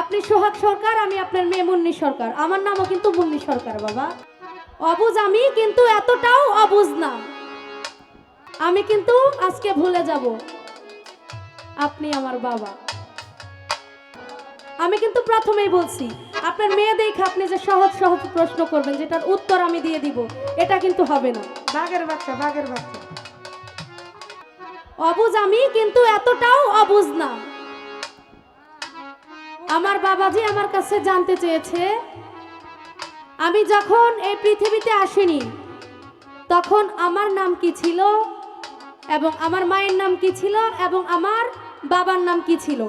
আপনি সোহাগ সরকার আমি আপনার মেয়ে মুন্নি সরকার। আমার নামও কিন্তু মুন্নি সরকার বাবা। অবুজ আমি কিন্তু এতটাও অবুজ না। আমি কিন্তু আজকে ভুলে যাব। আপনি আমার বাবা। আমি কিন্তু প্রথমেই বলছি আপনার মেয়ে দেখে আপনি যে সহজ সহজ প্রশ্ন করবেন যেটার উত্তর আমি দিয়ে দিব এটা কিন্তু হবে না। বাঘের বাচ্চা বাঘের বাচ্চা। অবুজ আমি কিন্তু এতটাও অবুজ না। আমার বাবাজি আমার কাছে জানতে চেয়েছে, আমি যখন এই পৃথিবীতে আসিনি, তখন আমার নাম কি ছিল এবং আমার মায়ের নাম কি ছিল এবং আমার বাবার নাম কি ছিল?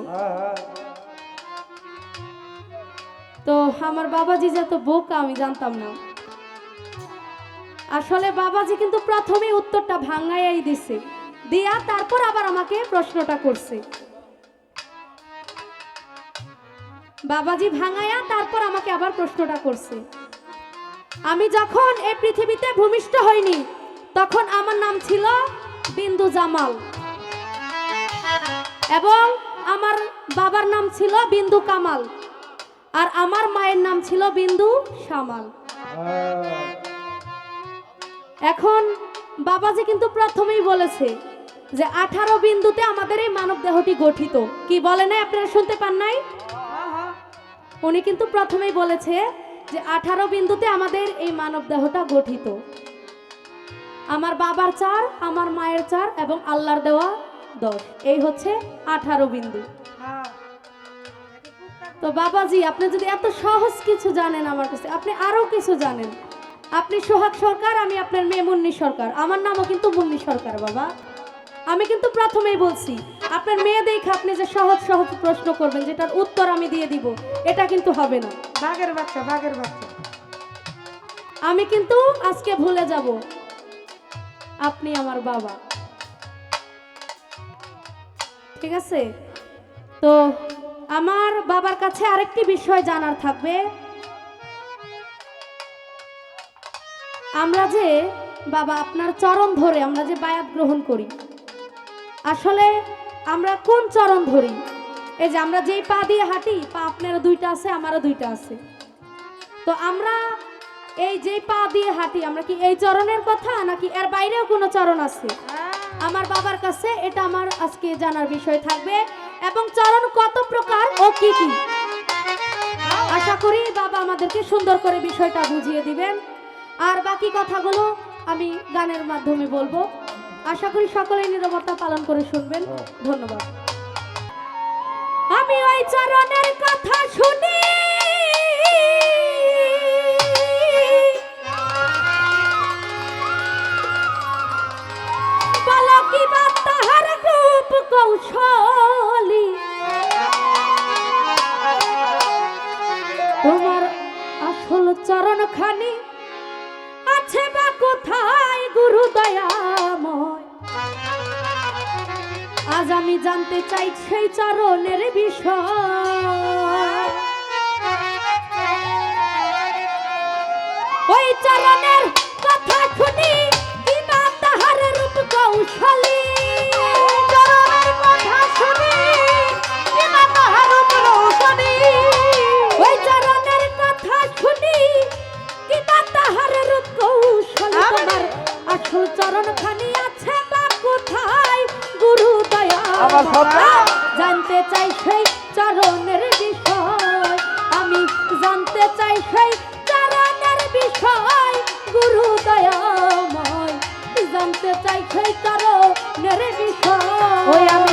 তো আমার বাবাজি যে এত বোকা আমি জানতাম না। আসলে বাবাজি কিন্তু প্রথমে উত্তরটা ভাঙ্গাইয়াই দিছে, দিয়া তারপর আবার আমাকে প্রশ্নটা করছে। বাবাজি ভাঙায়া তারপর আমাকে আবার প্রশ্নটা করছে। আমি যখন এই পৃথিবীতে ভূমিষ্ঠ হইনি, তখন আমার নাম ছিল বিন্দু জামাল। এবং আমার বাবার নাম ছিল বিন্দু কামাল। আর আমার মায়ের নাম ছিল বিন্দু সামাল। এখন বাবাজি কিন্তু প্রথমেই বলেছে যে আঠারো বিন্দুতে আমাদের এই মানব দেহটি গঠিত। কি বলে নাই আপনারা শুনতে পান নাই? উনি কিন্তু প্রথমেই বলেছে যে আঠারো বিন্দুতে আমাদের এই মানব দেহটা গঠিত। আমার বাবার চার, আমার মায়ের চার এবং আল্লাহর দেওয়া দশ। এই হচ্ছে আঠারো বিন্দু। তো বাবাজি, আপনি যদি এত সহজ কিছু জানেন আমার কাছে, আপনি আরও কিছু জানেন। আপনি সোহাগ সরকার, আমি আপনার মেয়ে মুন্নি সরকার। আমার নামও কিন্তু মুন্নি সরকার, বাবা। আমি কিন্তু প্রথমেই বলছি আপনার মেয়ে দেখে আপনি যে সহজ সহজ প্রশ্ন করবেন যেটার উত্তর আমি দিয়ে দিব এটা কিন্তু হবে না। বাঘের বাচ্চা বাঘের বাচ্চা। আমি কিন্তু আজকে ভুলে যাব আপনি আমার বাবা। ঠিক আছে? তো আমার বাবার কাছে আরেকটি বিষয় জানার থাকবে। আমরা যে বাবা আপনার চরণ ধরে আমরা যে বায়াত গ্রহণ করি আসলে আমরা কোন চরণ ধরি? এই যে আমরা যেই পা দিয়ে হাঁটি পা আপনারও দুইটা আছে আমারও দুইটা আছে। তো আমরা এই যে পা দিয়ে হাঁটি আমরা কি এই চরণের কথা নাকি এর বাইরেও কোনো চরণ আছে? আমার বাবার কাছে এটা আমার আজকে জানার বিষয় থাকবে। এবং চরণ কত প্রকার ও কি কি? আশা করি বাবা আমাদেরকে সুন্দর করে বিষয়টা বুঝিয়ে দিবেন। আর বাকি কথাগুলো আমি গানের মাধ্যমে বলব। আশা করি সকলে নিরবতা পালন করে শুনবেন। ধন্যবাদ। আমি ওই চরণের কথা শুনি। কৌশলী? তোমার আসল চরণ খানি আছে বা গুরু আজ আমি জানতে চাই সেই চরণের বিষয়। ওই চরণের কথা শুনি তাহার রূপ কৌশলী। সেই চরণের বিষয় গুরু দয়াময়। জানতে চাই সেই চরণের বিষয়। ওই আমি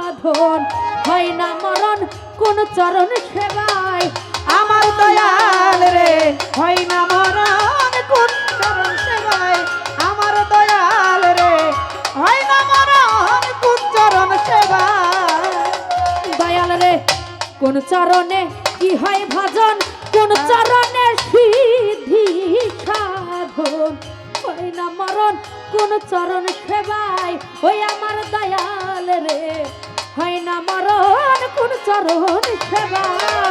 মাখন হয় না মরণ কোন চরণ সেবায় আমার দয়াল রে। হয় না মরণ কোন চরণ সেবায় আমার দয়াল রে। হয় না মরণ কোন চরণ সেবায়। দয়াল রে কোন চরণে কি হয় ভজন? কোন চরণে সিদ্ধি সাধন? হয় না মরণ কোন চরণ সেবায়? ওই আমার দয়াল রে। চরণ সেবা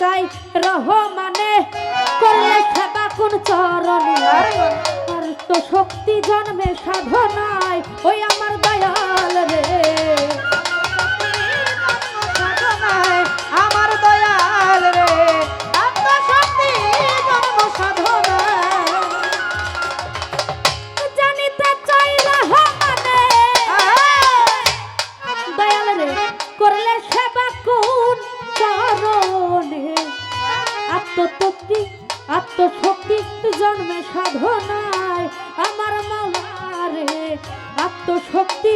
চাই রহমানে করলে সেবা কোন চরণ আর তো শক্তি জন্মে সাধনায় ওই আমার আত্মতৃপ্তি আত্মশক্তি জন্মে সাধনায়। আমার মাওলা আত্মশক্তি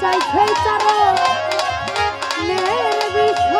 চাই খেয়ে চার মেয়ের